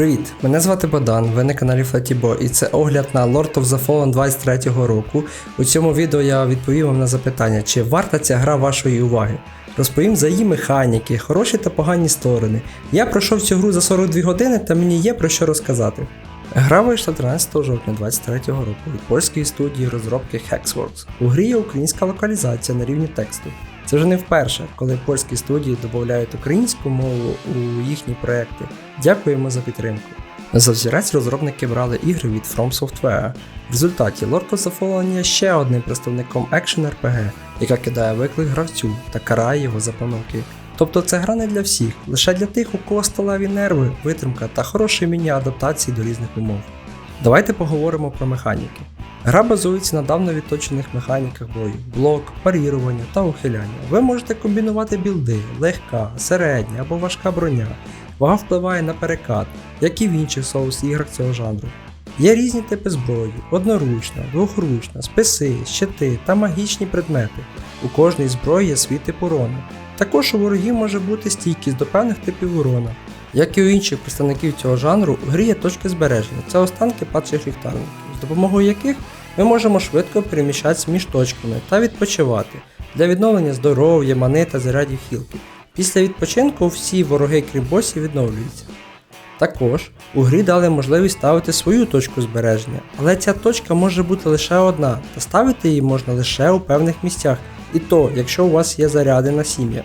Привіт! Мене звати Богдан, ви на каналі Flattybo і це огляд на Lord of the Fallen 23 року. У цьому відео я відповім вам на запитання, чи варта ця гра вашої уваги. Розповім за її механіки, хороші та погані сторони. Я пройшов цю гру за 42 години та мені є про що розказати. Гра вийшла 13 жовтня 2023 року від польської студії розробки Hexworks. У грі є українська локалізація на рівні тексту. Це вже не вперше, коли польські студії додають українську мову у їхні проекти. Дякуємо за підтримку. За взірець розробники брали ігри від From Software. В результаті Lord Fallen є ще одним представником екшен RPG, яка кидає виклик гравцю та карає його за помилки. Тобто це гра не для всіх, лише для тих, у кого сталеві нерви, витримка та хороші міні-адаптації до різних умов. Давайте поговоримо про механіки. Гра базується на давно відточених механіках бою, блок, парірування та ухиляння. Ви можете комбінувати білди, легка, середня або важка броня. Вага впливає на перекат, як і в інших соус іграх цього жанру. Є різні типи зброї: одноручна, двохручна, списи, щити та магічні предмети. У кожній зброї є свій тип урону. Також у ворогів може бути стійкість до певних типів урона. Як і у інших представників цього жанру, у грі є точки збереження, це останки падших ліхтарників, допомогою яких ми можемо швидко переміщатися між точками та відпочивати для відновлення здоров'я, мани та зарядів хілки. Після відпочинку всі вороги крім босів відновлюються. Також у грі дали можливість ставити свою точку збереження, але ця точка може бути лише одна, та ставити її можна лише у певних місцях, і то, якщо у вас є заряди на сім'я.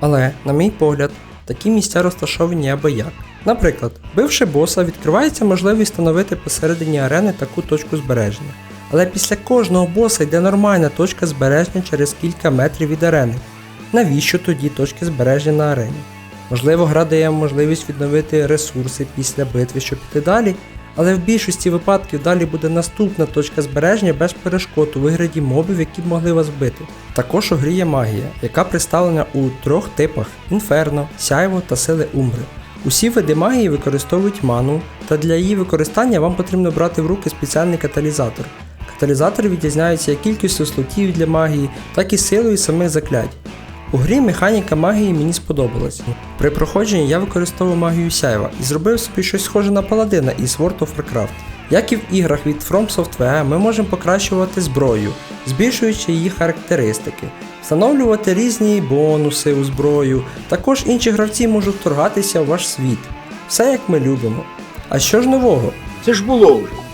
Але, на мій погляд, такі місця розташовані або як. Наприклад, бивши боса, відкривається можливість встановити посередині арени таку точку збереження. Але після кожного боса йде нормальна точка збереження через кілька метрів від арени. Навіщо тоді точки збереження на арені? Можливо, гра дає можливість відновити ресурси після битви, щоб піти далі, але в більшості випадків далі буде наступна точка збереження без перешкод у вигляді мобів, які б могли вас бити. Також у грі є магія, яка представлена у трьох типах: інферно, сяйво та сили умбри. Усі види магії використовують ману, та для її використання вам потрібно брати в руки спеціальний каталізатор. Каталізатори відрізняються як кількістю слотів для магії, так і силою самих заклять. У грі механіка магії мені сподобалась. При проходженні я використовував магію сяйва і зробив собі щось схоже на паладина із World of Warcraft. Як і в іграх від From Software, ми можемо покращувати зброю, збільшуючи її характеристики, встановлювати різні бонуси у зброю. Також інші гравці можуть вторгатися в ваш світ. Все як ми любимо. А що ж нового? Це ж було вже.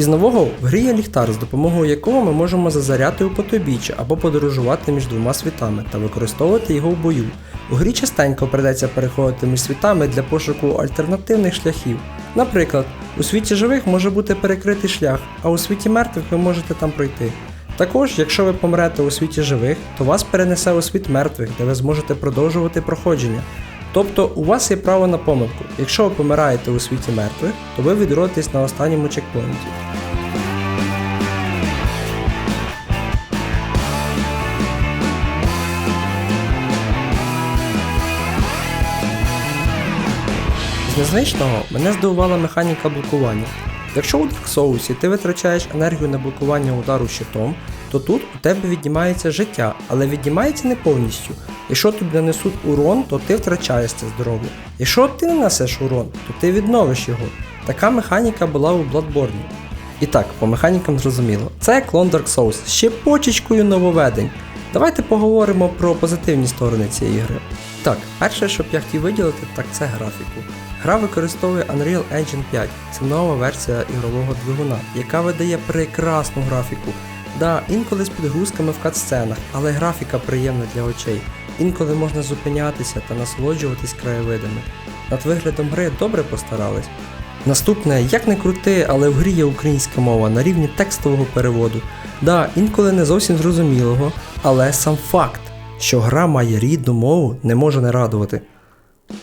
Із нового в грі є ліхтар, з допомогою якого ми можемо зазаряти у потобіччя або подорожувати між двома світами та використовувати його в бою. У грі частенько придеться переходити між світами для пошуку альтернативних шляхів. Наприклад, у світі живих може бути перекритий шлях, а у світі мертвих ви можете там пройти. Також, якщо ви помрете у світі живих, то вас перенесе у світ мертвих, де ви зможете продовжувати проходження. Тобто у вас є право на помилку. Якщо ви помираєте у світі мертвих, то ви відродитесь на останньому чекпоінті. З незвичного мене здивувала механіка блокування. Якщо у Dark Souls ти витрачаєш енергію на блокування удару щитом, то тут у тебе віднімається життя, але віднімається не повністю. Якщо тобі нанесуть урон, то ти втрачаєш це здоров'я. Якщо ти не нанесеш урон, то ти відновиш його. Така механіка була у Bloodborne. І так, по механікам зрозуміло. Це клон Dark Souls ще почечкою нововведень. Давайте поговоримо про позитивні сторони цієї гри. Так, перше, що б я хотів виділити, так це графіку. Гра використовує Unreal Engine 5, це нова версія ігрового двигуна, яка видає прекрасну графіку. Да, інколи з підгрузками в катсценах, але графіка приємна для очей. Інколи можна зупинятися та насолоджуватись краєвидами. Над виглядом гри добре постарались. Наступне, як не крути, але в грі є українська мова на рівні текстового переводу. Да, інколи не зовсім зрозумілого, але сам факт, що гра має рідну мову, не може не радувати.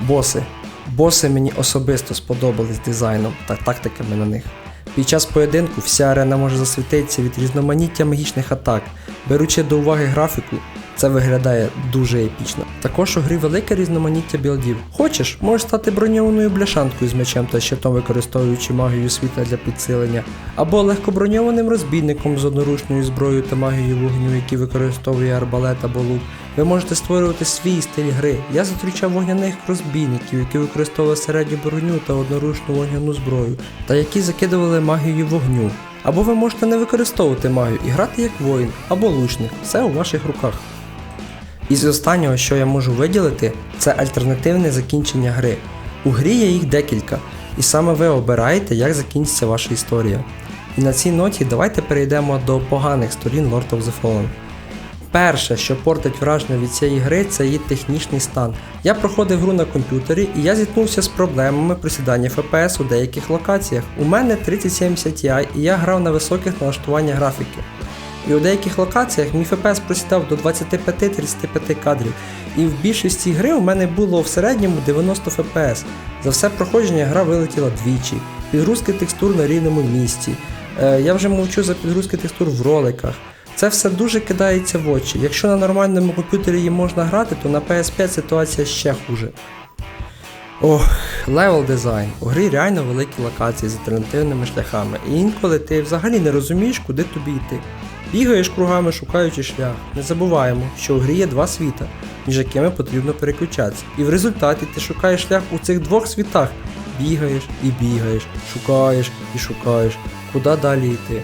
Боси. Боси мені особисто сподобались дизайном та тактиками на них. Під час поєдинку вся арена може засвітитися від різноманіття магічних атак, беручи до уваги графіку, Це виглядає дуже епічно. Також у грі велике різноманіття білдів. Хочеш, можеш стати броньованою бляшанкою з мечем та щитом, використовуючи магію світла для підсилення, або легкоброньованим розбійником з одноручною зброєю та магією вогню, який використовує арбалет або лук. Ви можете створювати свій стиль гри. Я зустрічав вогняних розбійників, які використовували середню броню та одноручну вогняну зброю, та які закидували магію вогню. Або ви можете не використовувати магію і грати як воїн або лучник. Все у ваших руках. Із останнього, що я можу виділити, це альтернативне закінчення гри. У грі є їх декілька, і саме ви обираєте, як закінчиться ваша історія. І на цій ноті давайте перейдемо до поганих сторін Lord of the Fallen. Перше, що портить враження від цієї гри, це її технічний стан. Я проходив гру на комп'ютері і я зіткнувся з проблемами присідання FPS у деяких локаціях. У мене 3070 Ti і я грав на високих налаштуваннях графіки. І у деяких локаціях мій FPS просідав до 25-35 кадрів, і в більшості гри у мене було в середньому 90 FPS. За все проходження гра вилетіла двічі, підгрузки текстур на рівному місці. Е, я вже мовчу за підгрузки текстур в роликах. Це все дуже кидається в очі. Якщо на нормальному комп'ютері її можна грати, то на PS5 ситуація ще хуже. Ох, левел дизайн. У грі реально великі локації з альтернативними шляхами, і інколи ти взагалі не розумієш, куди тобі йти. Бігаєш кругами, шукаючи шлях. Не забуваємо, що у грі є два світа, між якими потрібно переключатися. І в результаті ти шукаєш шлях у цих двох світах. Бігаєш і бігаєш, шукаєш і шукаєш, куди далі йти.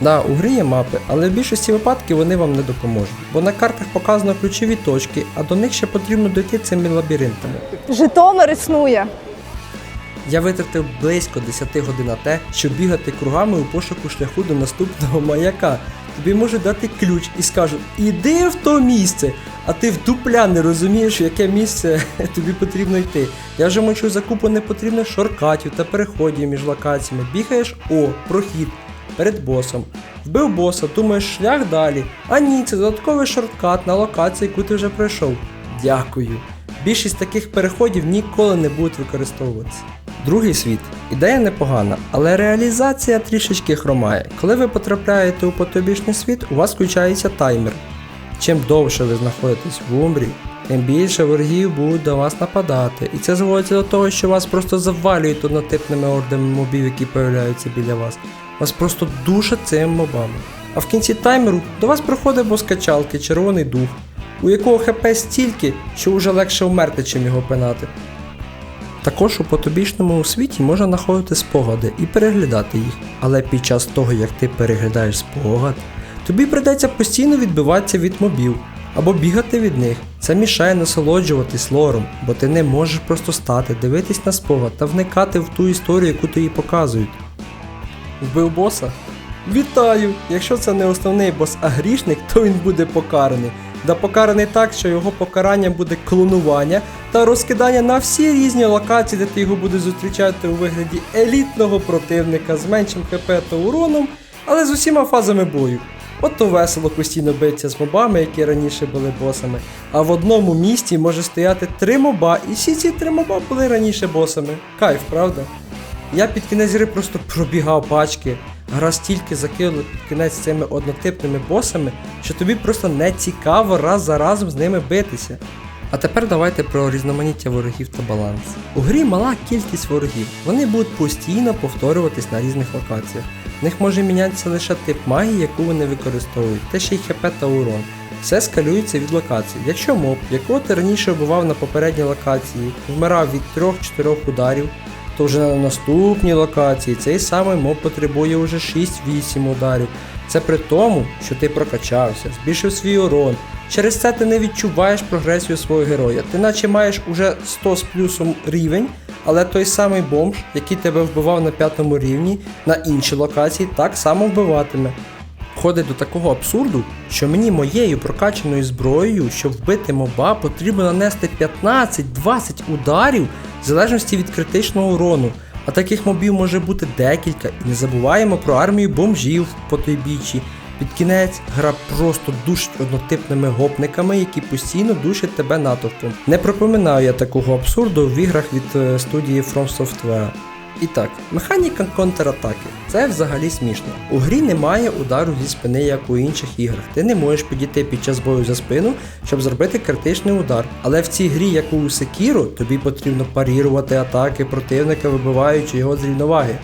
Да, у грі є мапи, але в більшості випадків вони вам не допоможуть, бо на картах показано ключові точки, а до них ще потрібно дойти цими лабіринтами. Житомир існує. Я витратив близько 10 годин на те, щоб бігати кругами у пошуку шляху до наступного маяка. Тобі можуть дати ключ і скажуть, іди в то місце, а ти в дупля не розумієш, яке місце тобі потрібно йти. Я вже мочу за купу непотрібних шоркатів та переходів між локаціями. Бігаєш, о, прохід перед босом. Вбив боса, думаєш шлях далі. А ні, це додатковий шорткат на локацію, яку ти вже пройшов. Дякую. Більшість таких переходів ніколи не будуть використовуватися. Другий світ. Ідея непогана, але реалізація трішечки хромає. Коли ви потрапляєте у потобічний світ, у вас включається таймер. Чим довше ви знаходитесь в умбрі, тим більше ворогів будуть до вас нападати. І це зводиться до того, що вас просто завалюють однотипними ордами мобів, які появляються біля вас. Вас просто душать цими мобами. А в кінці таймеру до вас приходить боскачалки червоний дух, у якого хп стільки, що вже легше вмерти, чим його пинати. Також у потобічному світі можна знаходити спогади і переглядати їх, але під час того, як ти переглядаєш спогад, тобі придеться постійно відбиватися від мобів або бігати від них. Це мішає насолоджуватись лором, бо ти не можеш просто стати, дивитись на спогад та вникати в ту історію, яку тобі показують. Вбив боса? Вітаю! Якщо це не основний бос, а грішник, то він буде покараний. Да покараний так, що його покарання буде клонування та розкидання на всі різні локації, де ти його будеш зустрічати у вигляді елітного противника з меншим хп та уроном, але з усіма фазами бою. От то весело постійно битися з мобами, які раніше були босами. А в одному місті може стояти три моба, і всі ці три моба були раніше босами. Кайф, правда? Я під кінець гри просто пробігав пачки. Гра стільки закинула під кінець цими однотипними босами, що тобі просто не цікаво раз за разом з ними битися. А тепер давайте про різноманіття ворогів та баланс. У грі мала кількість ворогів, вони будуть постійно повторюватись на різних локаціях. В них може мінятися лише тип магії, яку вони використовують, та ще й хп та урон. Все скалюється від локації. Якщо моб, якого ти раніше вбивав на попередній локації, вмирав від 3-4 ударів, то вже на наступній локації цей самий моб потребує уже 6-8 ударів. Це при тому, що ти прокачався, збільшив свій урон. Через це ти не відчуваєш прогресію свого героя. Ти наче маєш уже 100 з плюсом рівень, але той самий бомж, який тебе вбивав на п'ятому рівні, на іншій локації так само вбиватиме. Входить до такого абсурду, що мені моєю прокачаною зброєю, щоб вбити моба, потрібно нанести 15-20 ударів в залежності від критичного урону. А таких мобів може бути декілька, і не забуваємо про армію бомжів по той бічі. Під кінець гра просто душить однотипними гопниками, які постійно душать тебе натовпом. Не пропоминаю я такого абсурду в іграх від е, студії From Software. І так, механіка контратаки. Це взагалі смішно. У грі немає удару зі спини, як у інших іграх. Ти не можеш підійти під час бою за спину, щоб зробити критичний удар. Але в цій грі, як у Sekiro, тобі потрібно парірувати атаки противника, вибиваючи його з рівноваги.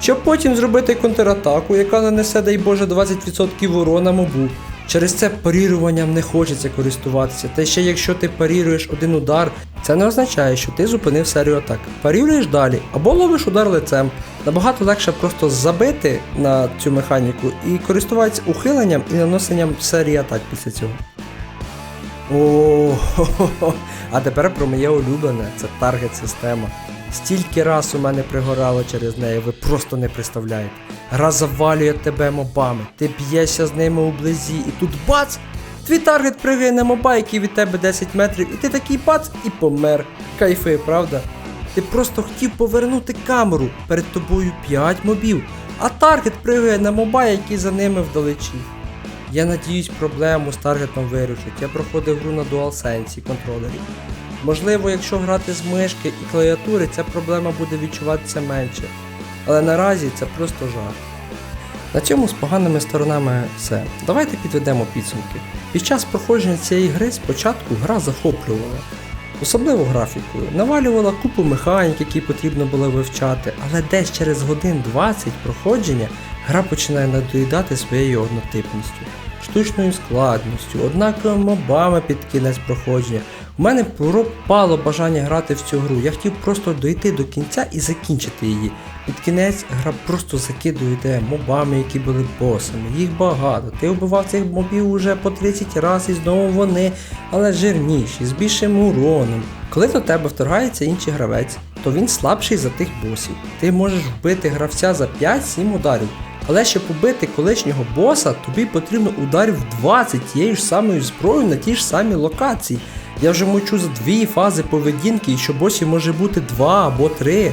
Щоб потім зробити контратаку, яка нанесе, дай Боже, 20% урона мобу. Через це паріруванням не хочеться користуватися. Та ще якщо ти паріруєш один удар, це не означає, що ти зупинив серію атак. Паріруєш далі або ловиш удар лицем. Набагато легше просто забити на цю механіку і користуватися ухиленням і наносенням серії атак після цього. О, а тепер про моє улюблене це таргет система. Стільки раз у мене пригорало через неї, ви просто не представляєте. Гра завалює тебе мобами, ти б'єшся з ними ублизі, і тут бац! Твій таргет пригає на моба, який від тебе 10 метрів, і ти такий бац і помер. Кайфи, правда? Ти просто хотів повернути камеру, перед тобою 5 мобів, а таргет пригає на моба, який за ними вдалечі. Я надіюсь, проблему з таргетом вирішать. Я проходив гру на DualSense контролері. Можливо, якщо грати з мишки і клавіатури, ця проблема буде відчуватися менше. Але наразі це просто жах. На цьому з поганими сторонами все. Давайте підведемо підсумки. Під час проходження цієї гри спочатку гра захоплювала, особливо графікою, навалювала купу механік, які потрібно було вивчати, але десь через годин 20 проходження гра починає надоїдати своєю однотипністю, штучною складністю, однаковими мобами під кінець проходження. У мене пропало бажання грати в цю гру. Я хотів просто дойти до кінця і закінчити її. Під кінець гра просто закидує мобами, які були босами. Їх багато. Ти вбивав цих мобів уже по 30 разів і знову вони, але жирніші, з більшим уроном. Коли до тебе вторгається інший гравець, то він слабший за тих босів. Ти можеш вбити гравця за 5-7 ударів. Але щоб убити колишнього боса, тобі потрібно ударів 20 тією ж самою зброєю на тій ж самій локації. Я вже мочу за дві фази поведінки, і що босів може бути два або три.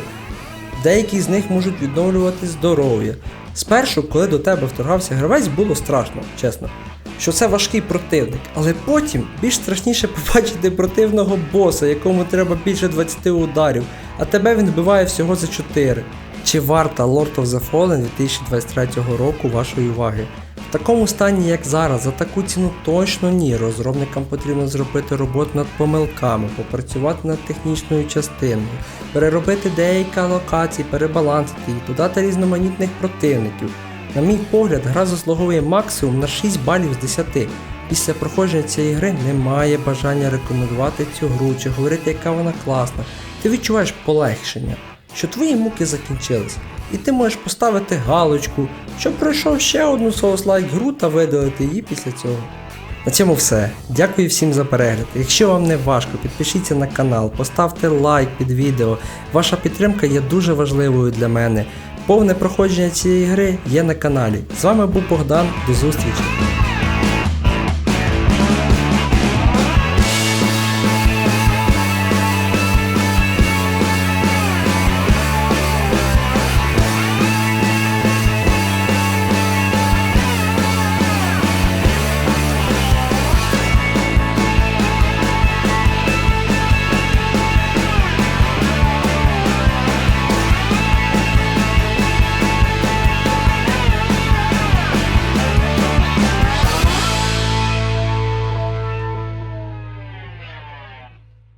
Деякі з них можуть відновлювати здоров'я. Спершу, коли до тебе вторгався гравець, було страшно, чесно, що це важкий противник, але потім більш страшніше побачити противного боса, якому треба більше 20 ударів, а тебе він вбиває всього за 4. Чи варта Lord of the Fallen 2023 року вашої уваги? В такому стані, як зараз, за таку ціну точно ні. Розробникам потрібно зробити роботу над помилками, попрацювати над технічною частиною, переробити деякі локації, перебалансити їх, додати різноманітних противників. На мій погляд, гра заслуговує максимум на 6 балів з 10. Після проходження цієї гри немає бажання рекомендувати цю гру чи говорити, яка вона класна. Ти відчуваєш полегшення, що твої муки закінчились, і ти можеш поставити галочку, що пройшов ще одну Souls-like гру та видалити її після цього. На цьому все. Дякую всім за перегляд. Якщо вам не важко, підпишіться на канал, поставте лайк під відео. Ваша підтримка є дуже важливою для мене. Повне проходження цієї гри є на каналі. З вами був Богдан, до зустрічі!